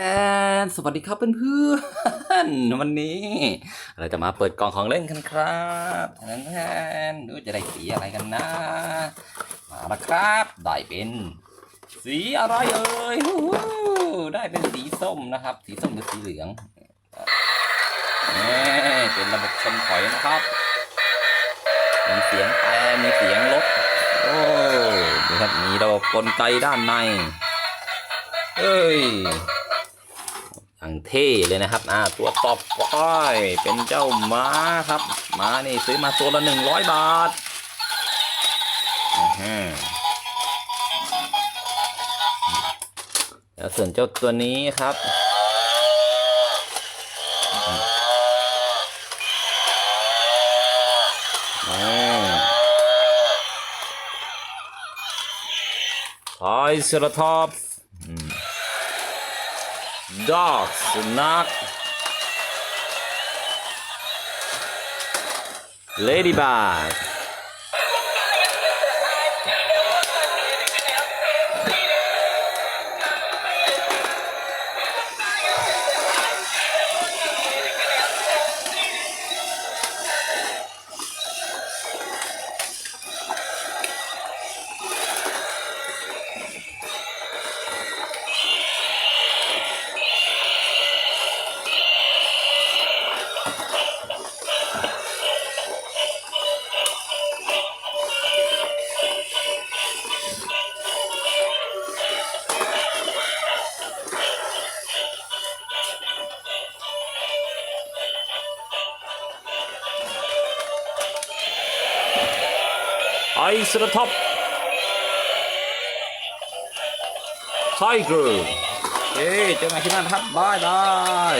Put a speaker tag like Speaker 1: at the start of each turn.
Speaker 1: แอนสวัสดีครับเพื่อนๆวันนี้ เราจะมาเปิดกล่องของเล่นกันครับแอนแอนดูจะได้สีอะไรกันนะ มาแล้วครับ ได้เป็น สีอะไรเอ่ยได้เป็นสีส้มนะครับ สีส้มหรือสีเหลืองนี่เป็นระบบชนถอยนะครับมีเสียงแต่มีเสียงรถโอ้นี่ครับมีระบบกลไกด้านในเอ้ย อย่างเท่เลยนะครับ อ่า ตัวต่อไปเป็นเจ้าม้าครับ ม้านี่ซื้อมาตัวละหนึ่งร้อยบาทแล้วส่วนเจ้าตัวนี้ครับไทยเซราทอปส์ dog สุนัข ladybug ไอซ์ระท็อปไทเกอร์เอ้เจอกันที่นั่นครับบายบาย